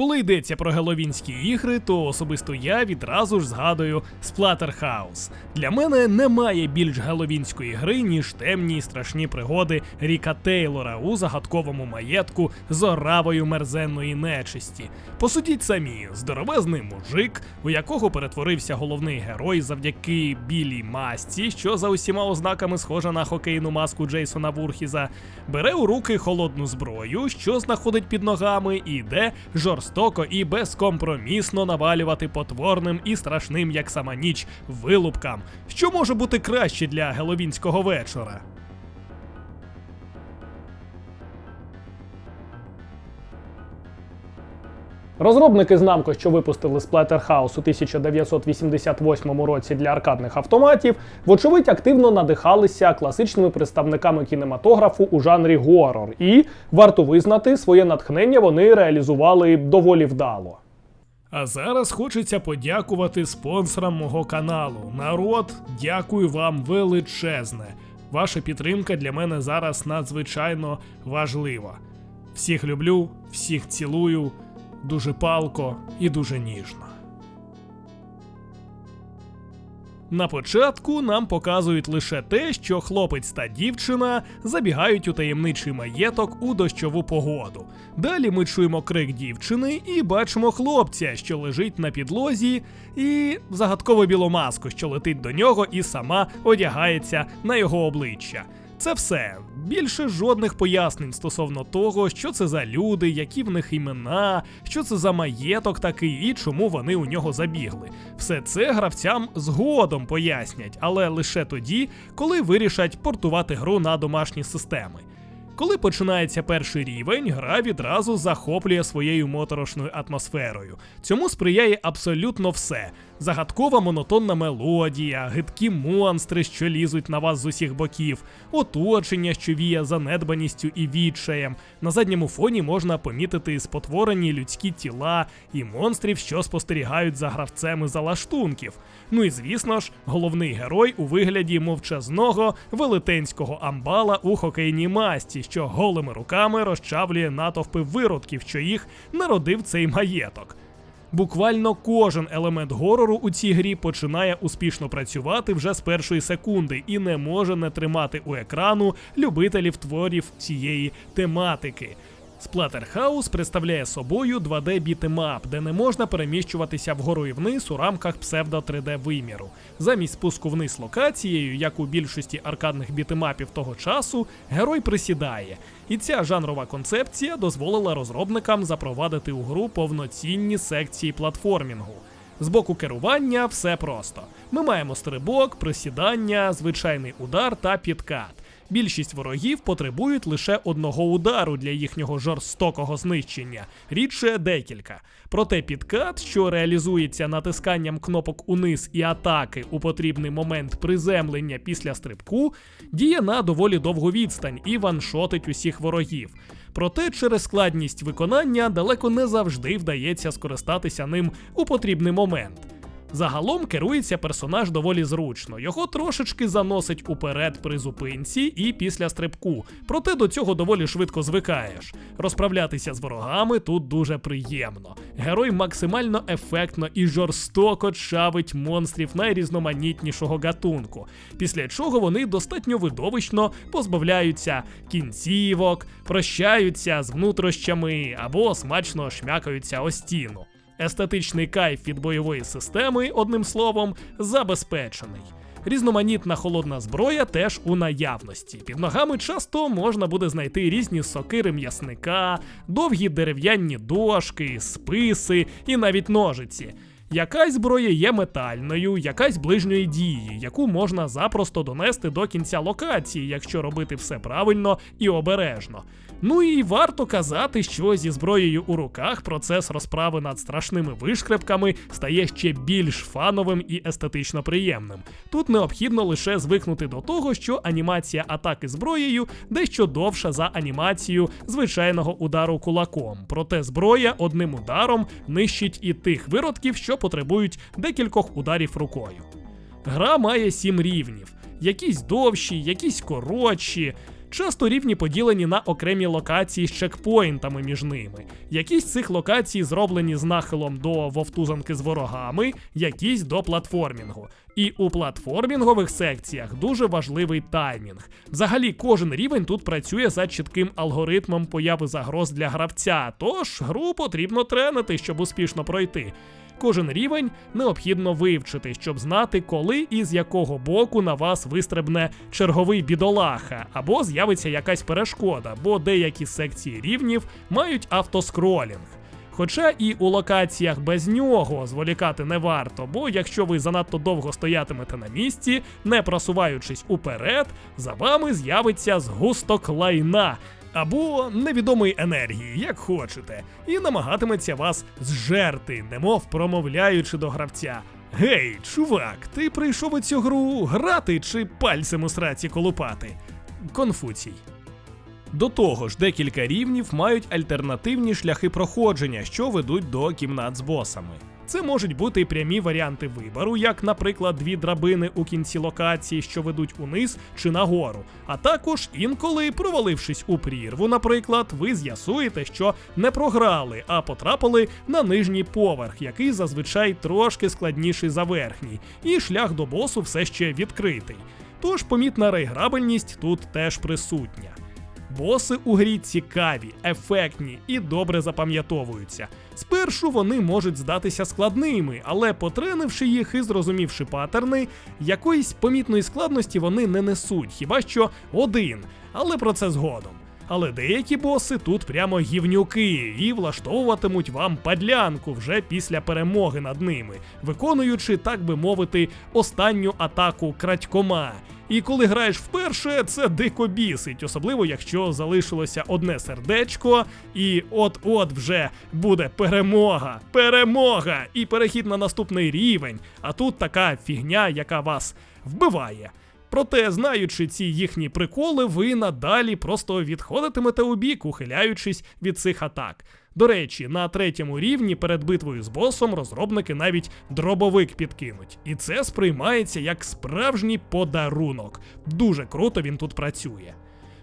Коли йдеться про геловінські ігри, то особисто я відразу ж згадую Splatterhouse. Для мене немає більш геловінської гри, ніж темні і страшні пригоди Ріка Тейлора у загадковому маєтку з оравою мерзенної нечисті. Посудіть самі, здоровезний мужик, у якого перетворився головний герой завдяки білій масці, що за усіма ознаками схожа на хокейну маску Джейсона Вурхіза, бере у руки холодну зброю, що знаходить під ногами, і йде жорстоко і безкомпромісно навалювати потворним і страшним, як сама ніч, вилупкам, що може бути краще для геловінського вечора. Розробники з Namco, що випустили Splatterhouse у 1988 році для аркадних автоматів, вочевидь активно надихалися класичними представниками кінематографу у жанрі горор, і варто визнати, своє натхнення вони реалізували доволі вдало. А зараз хочеться подякувати спонсорам мого каналу. Народ, дякую вам величезне. Ваша підтримка для мене зараз надзвичайно важлива. Всіх люблю, всіх цілую дуже палко і дуже ніжно. На початку нам показують лише те, що хлопець та дівчина забігають у таємничий маєток у дощову погоду. Далі ми чуємо крик дівчини і бачимо хлопця, що лежить на підлозі, і загадкову білу маску, що летить до нього і сама одягається на його обличчя. Це все. Більше жодних пояснень стосовно того, що це за люди, які в них імена, що це за маєток такий і чому вони у нього забігли. Все це гравцям згодом пояснять, але лише тоді, коли вирішать портувати гру на домашні системи. Коли починається перший рівень, гра відразу захоплює своєю моторошною атмосферою. Цьому сприяє абсолютно все: загадкова монотонна мелодія, гидкі монстри, що лізуть на вас з усіх боків, оточення, що віє занедбаністю і відчаєм. На задньому фоні можна помітити спотворені людські тіла і монстрів, що спостерігають за гравцем із залаштунків. Ну і звісно ж, головний герой у вигляді мовчазного велетенського амбала у хокейній масті, що голими руками розчавлює натовпи виродків, що їх народив цей маєток. Буквально кожен елемент горору у цій грі починає успішно працювати вже з першої секунди і не може не тримати у екрану любителів творів цієї тематики. Splatterhouse представляє собою 2D бітемап, де не можна переміщуватися вгору і вниз у рамках псевдо 3D виміру. Замість спуску вниз локацією, як у більшості аркадних бітемапів того часу, герой присідає. І ця жанрова концепція дозволила розробникам запровадити у гру повноцінні секції платформінгу. З боку керування все просто. Ми маємо стрибок, присідання, звичайний удар та підкат. Більшість ворогів потребують лише одного удару для їхнього жорстокого знищення, рідше декілька. Проте підкат, що реалізується натисканням кнопок униз і атаки у потрібний момент приземлення після стрибку, діє на доволі довгу відстань і ваншотить усіх ворогів. Проте через складність виконання далеко не завжди вдається скористатися ним у потрібний момент. Загалом керується персонаж доволі зручно. Його трошечки заносить уперед при зупинці і після стрибку, проте до цього доволі швидко звикаєш. Розправлятися з ворогами тут дуже приємно. Герой максимально ефектно і жорстоко чавить монстрів найрізноманітнішого гатунку, після чого вони достатньо видовищно позбавляються кінцівок, прощаються з внутрощами або смачно шмякаються о стіну. Естетичний кайф від бойової системи, одним словом, забезпечений. Різноманітна холодна зброя теж у наявності. Під ногами часто можна буде знайти різні сокири м'ясника, довгі дерев'яні дошки, списи і навіть ножиці. Якась зброя є метальною, якась ближньої дії, яку можна запросто донести до кінця локації, якщо робити все правильно і обережно. Ну і варто казати, що зі зброєю у руках процес розправи над страшними вишкрепками стає ще більш фановим і естетично приємним. Тут необхідно лише звикнути до того, що анімація атаки зброєю дещо довша за анімацію звичайного удару кулаком. Проте зброя одним ударом нищить і тих виродків, що потребують декількох ударів рукою. Гра має сім рівнів, якісь довші, якісь коротші. Часто рівні поділені на окремі локації з чекпоінтами між ними. Якісь цих локацій зроблені з нахилом до вовтузанки з ворогами, якісь до платформінгу. І у платформінгових секціях дуже важливий таймінг. Взагалі, кожен рівень тут працює за чітким алгоритмом появи загроз для гравця, тож гру потрібно тренити, щоб успішно пройти. Кожен рівень необхідно вивчити, щоб знати, коли і з якого боку на вас вистрибне черговий бідолаха, або з'явиться якась перешкода, бо деякі секції рівнів мають автоскролінг. Хоча і у локаціях без нього зволікати не варто, бо якщо ви занадто довго стоятимете на місці, не просуваючись уперед, за вами з'явиться згусток лайна. Або невідомої енергії, як хочете, і намагатиметься вас зжерти, немов промовляючи до гравця. Гей, чувак, ти прийшов у цю гру грати чи пальцем у сраці колупати? Конфуцій. До того ж, декілька рівнів мають альтернативні шляхи проходження, що ведуть до кімнат з босами. Це можуть бути прямі варіанти вибору, як, наприклад, дві драбини у кінці локації, що ведуть униз чи нагору. А також інколи, провалившись у прірву, наприклад, ви з'ясуєте, що не програли, а потрапили на нижній поверх, який зазвичай трошки складніший за верхній, і шлях до босу все ще відкритий. Тож помітна рейграбельність тут теж присутня. Боси у грі цікаві, ефектні і добре запам'ятовуються. Спершу вони можуть здатися складними, але потренивши їх і зрозумівши паттерни, якоїсь помітної складності вони не несуть, хіба що один, але про це згодом. Але деякі боси тут прямо гівнюки і влаштовуватимуть вам падлянку вже після перемоги над ними, виконуючи, так би мовити, останню атаку крадькома. І коли граєш вперше, це дико бісить, особливо якщо залишилося одне сердечко, і от-от вже буде перемога, перемога і перехід на наступний рівень. А тут така фігня, яка вас вбиває. Проте, знаючи ці їхні приколи, ви надалі просто відходитимете у бік, ухиляючись від цих атак. До речі, на третьому рівні перед битвою з босом розробники навіть дробовик підкинуть. І це сприймається як справжній подарунок. Дуже круто він тут працює.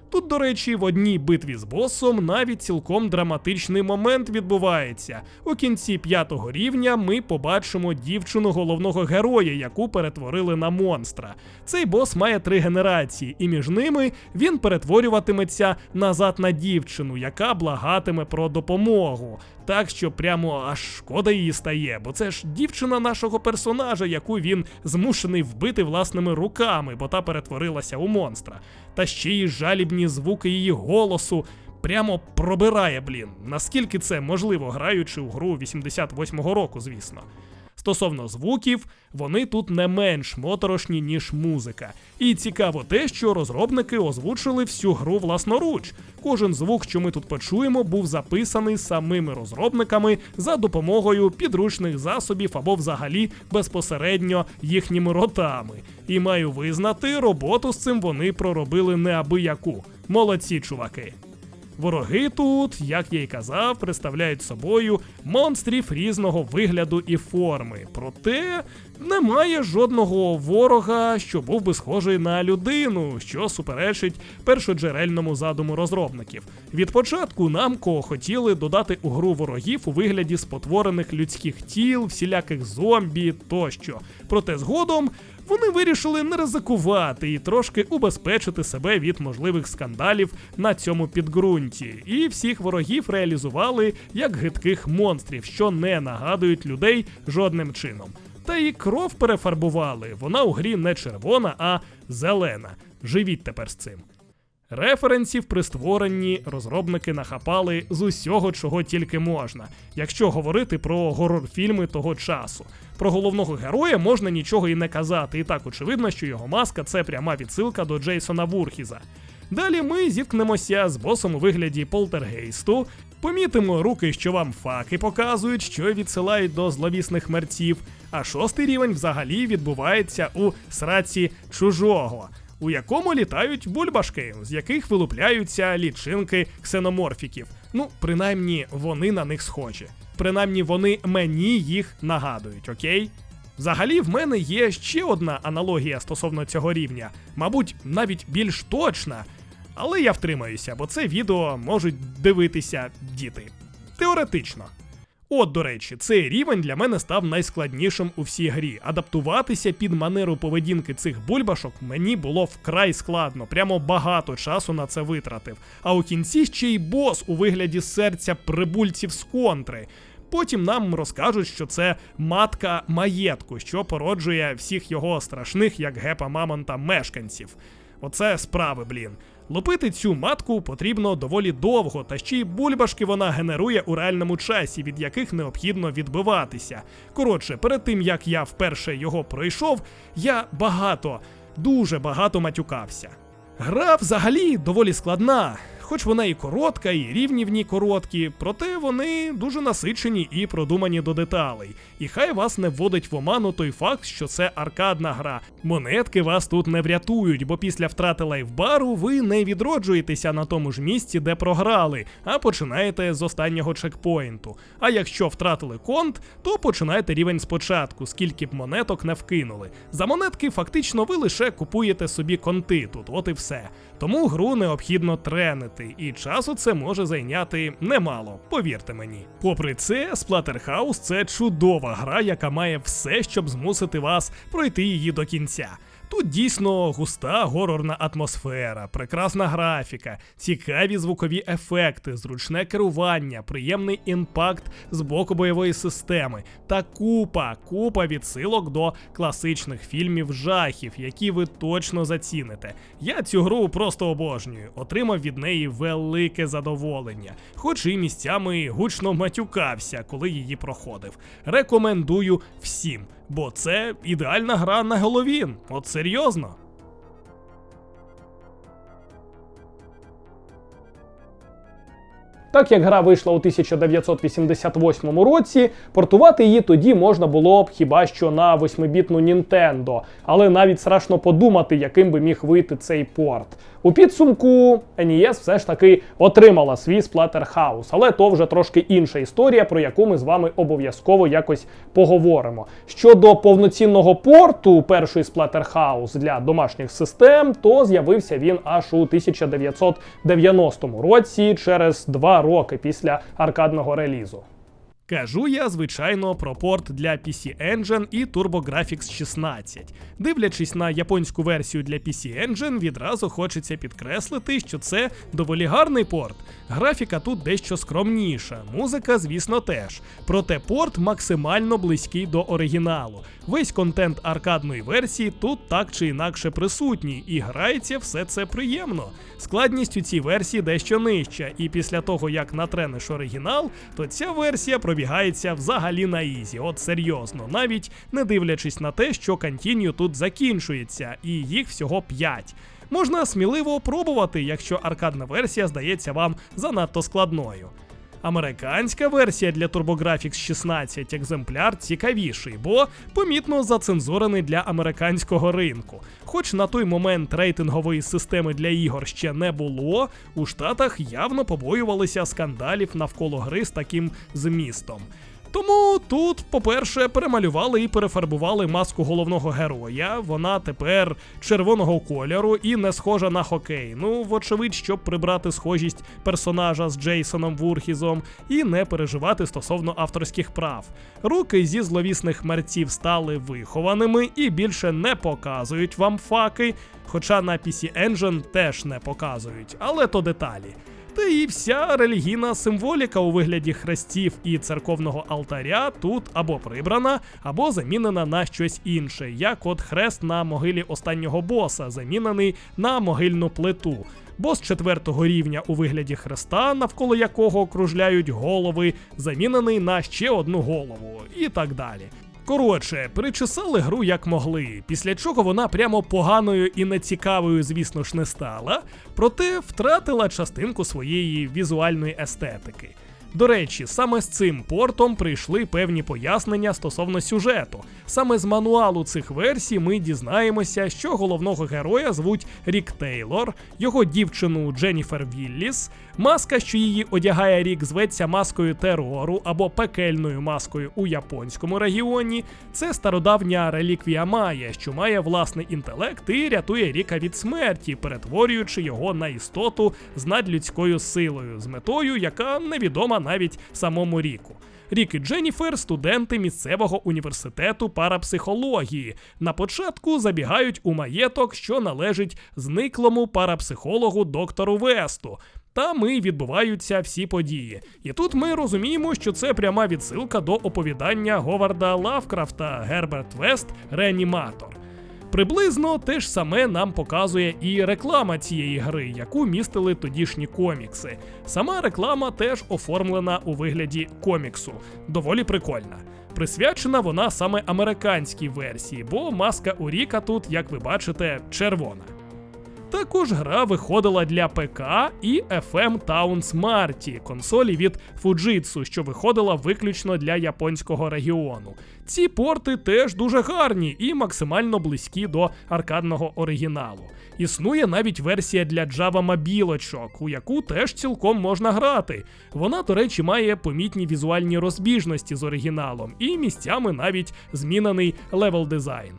Тут, до речі, в одній битві з босом навіть цілком драматичний момент відбувається. У кінці п'ятого рівня ми побачимо дівчину головного героя, яку перетворили на монстра. Цей бос має три генерації, і між ними він перетворюватиметься назад на дівчину, яка благатиме про допомогу. Так що прямо аж шкода її стає, бо це ж дівчина нашого персонажа, яку він змушений вбити власними руками, бо та перетворилася у монстра. Та ще й жалібні звуки її голосу прямо пробирає, блін. Наскільки це можливо, граючи у гру 88-го року, звісно. Стосовно звуків, вони тут не менш моторошні, ніж музика. І цікаво те, що розробники озвучили всю гру власноруч. Кожен звук, що ми тут почуємо, був записаний самими розробниками за допомогою підручних засобів або взагалі безпосередньо їхніми ротами. І маю визнати, роботу з цим вони проробили неабияку. Молодці, чуваки. Вороги тут, як я й казав, представляють собою монстрів різного вигляду і форми. Проте немає жодного ворога, що був би схожий на людину, що суперечить першоджерельному задуму розробників. Від початку намко хотіли додати у гру ворогів у вигляді спотворених людських тіл, всіляких зомбі тощо. Проте згодом вони вирішили не ризикувати і трошки убезпечити себе від можливих скандалів на цьому підґрунті. І всіх ворогів реалізували як гидких монстрів, що не нагадують людей жодним чином. Та і кров перефарбували. Вона у грі не червона, а зелена. Живіть тепер з цим. Референсів при створенні розробники нахапали з усього, чого тільки можна, якщо говорити про горор-фільми того часу. Про головного героя можна нічого і не казати, і так очевидно, що його маска це пряма відсилка до Джейсона Вурхіза. Далі ми зіткнемося з босом у вигляді полтергейсту, помітимо руки, що вам факи показують, що відсилають до зловісних мерців. А шостий рівень взагалі відбувається у сраці чужого у якому літають бульбашки, з яких вилупляються лічинки ксеноморфіків. Ну, принаймні, вони на них схожі. Принаймні, вони мені їх нагадують, окей? Взагалі, в мене є ще одна аналогія стосовно цього рівня, мабуть, навіть більш точна. Але я втримаюся, бо це відео можуть дивитися діти. Теоретично. От, до речі, цей рівень для мене став найскладнішим у всій грі. Адаптуватися під манеру поведінки цих бульбашок мені було вкрай складно, прямо багато часу на це витратив. А у кінці ще й бос у вигляді серця прибульців з контри. Потім нам розкажуть, що це матка маєтку, що породжує всіх його страшних, як гепа мамонта, мешканців. Оце справи, блін. Лупити цю матку потрібно доволі довго, та ще й бульбашки вона генерує у реальному часі, від яких необхідно відбиватися. Коротше, перед тим як я вперше його пройшов, я багато, дуже багато матюкався. Гра взагалі доволі складна, хоч вона і коротка, і рівні в ній короткі, проте вони дуже насичені і продумані до деталей. І хай вас не вводить в оману той факт, що це аркадна гра. Монетки вас тут не врятують, бо після втрати лайфбару ви не відроджуєтеся на тому ж місці, де програли, а починаєте з останнього чекпоінту. А якщо втратили конт, то починаєте рівень спочатку, скільки б монеток не вкинули. За монетки фактично ви лише купуєте собі конти тут, от і все. Тому гру необхідно тренити, і часу це може зайняти немало, повірте мені. Попри це, Splatterhouse – це чудова гра, яка має все, щоб змусити вас пройти її до кінця. Тут дійсно густа горорна атмосфера, прекрасна графіка, цікаві звукові ефекти, зручне керування, приємний імпакт з боку бойової системи та купа, купа відсилок до класичних фільмів жахів, які ви точно заціните. Я цю гру просто обожнюю, отримав від неї велике задоволення, хоч і місцями гучно матюкався, коли її проходив. Рекомендую всім, бо це ідеальна гра на Головін. От серйозно. Так як гра вийшла у 1988 році, портувати її тоді можна було б хіба що на 8-бітну Nintendo, але навіть страшно подумати, яким би міг вийти цей порт. У підсумку NES все ж таки отримала свій Splatterhouse, але то вже трошки інша історія, про яку ми з вами обов'язково якось поговоримо. Щодо повноцінного порту першої Splatterhouse для домашніх систем, то з'явився він аж у 1990 році, через два роки після аркадного релізу. Кажу я, звичайно, про порт для PC Engine і TurboGrafx 16. Дивлячись на японську версію для PC Engine, відразу хочеться підкреслити, що це доволі гарний порт. Графіка тут дещо скромніша, музика, звісно, теж. Проте порт максимально близький до оригіналу. Весь контент аркадної версії тут так чи інакше присутній, і грається все це приємно. Складність у цій версії дещо нижча, і після того, як натрениш оригінал, то ця версія пробігається взагалі на ізі, от серйозно, навіть не дивлячись на те, що Continue тут закінчується, і їх всього 5. Можна сміливо пробувати, якщо аркадна версія здається вам занадто складною. Американська версія для TurboGrafx 16 екземпляр цікавіший, бо помітно зацензурений для американського ринку. Хоч на той момент рейтингової системи для ігор ще не було, у Штатах явно побоювалися скандалів навколо гри з таким змістом. Тому тут, по-перше, перемалювали і перефарбували маску головного героя. Вона тепер червоного кольору і не схожа на хокей. Ну, вочевидь, щоб прибрати схожість персонажа з Джейсоном Вурхізом і не переживати стосовно авторських прав. Руки зі зловісних мерців стали вихованими і більше не показують вам факи, хоча на PC Engine теж не показують, але то деталі. Та і вся релігійна символіка у вигляді хрестів і церковного алтаря тут або прибрана, або замінена на щось інше, як от хрест на могилі останнього боса, замінений на могильну плиту. Бос четвертого рівня у вигляді хреста, навколо якого кружляють голови, замінений на ще одну голову, і так далі. Коротше, перечесали гру як могли, після чого вона прямо поганою і нецікавою, звісно ж, не стала, проте втратила частинку своєї візуальної естетики. До речі, саме з цим портом прийшли певні пояснення стосовно сюжету. Саме з мануалу цих версій ми дізнаємося, що головного героя звуть Рік Тейлор, його дівчину Дженніфер Вілліс. Маска, що її одягає Рік, зветься маскою терору або пекельною маскою у японському регіоні. Це стародавня реліквія Майя, що має власний інтелект і рятує Ріка від смерті, перетворюючи його на істоту з надлюдською силою, з метою, яка невідома навіть самому Ріку. Рік і Дженніфер студенти місцевого університету парапсихології. На початку забігають у маєток, що належить зниклому парапсихологу доктору Весту. Там і відбуваються всі події. І тут ми розуміємо, що це пряма відсилка до оповідання Говарда Лавкрафта Герберт Вест Реаніматор. Приблизно те ж саме нам показує і реклама цієї гри, яку містили тодішні комікси. Сама реклама теж оформлена у вигляді коміксу, доволі прикольна. Присвячена вона саме американській версії, бо маска у Ріка тут, як ви бачите, червона. Також гра виходила для ПК і FM Town Smarty, консолі від Fujitsu, що виходила виключно для японського регіону. Ці порти теж дуже гарні і максимально близькі до аркадного оригіналу. Існує навіть версія для Java мобілочок, у яку теж цілком можна грати. Вона, до речі, має помітні візуальні розбіжності з оригіналом і місцями навіть змінений левел дизайн.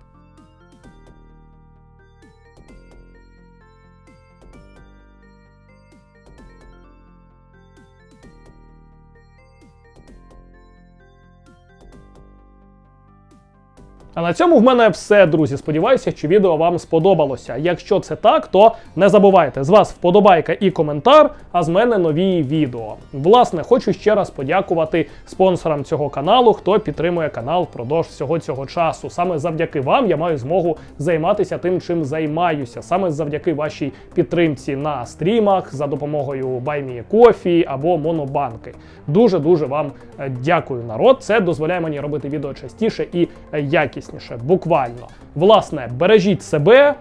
А на цьому в мене все, друзі. Сподіваюся, що відео вам сподобалося. Якщо це так, то не забувайте з вас вподобайка і коментар, а з мене нові відео. Власне, хочу ще раз подякувати спонсорам цього каналу, хто підтримує канал впродовж всього цього часу. Саме завдяки вам я маю змогу займатися тим, чим займаюся. Саме завдяки вашій підтримці на стрімах за допомогою BuyMeCoffee або Монобанки. Дуже дуже вам е, дякую, народ. Це дозволяє мені робити відео частіше і е, якісніше. Буквально. Власне, бережіть себе.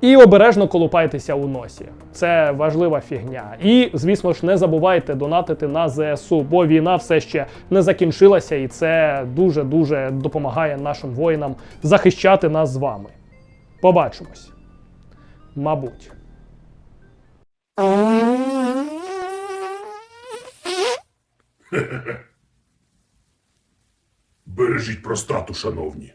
І обережно колупайтеся у носі. Це важлива фігня. І, звісно ж, не забувайте донатити на ЗСУ, бо війна все ще не закінчилася, і це дуже-дуже допомагає нашим воїнам захищати нас з вами. Побачимось. Мабуть. Бережіть простату, шановні.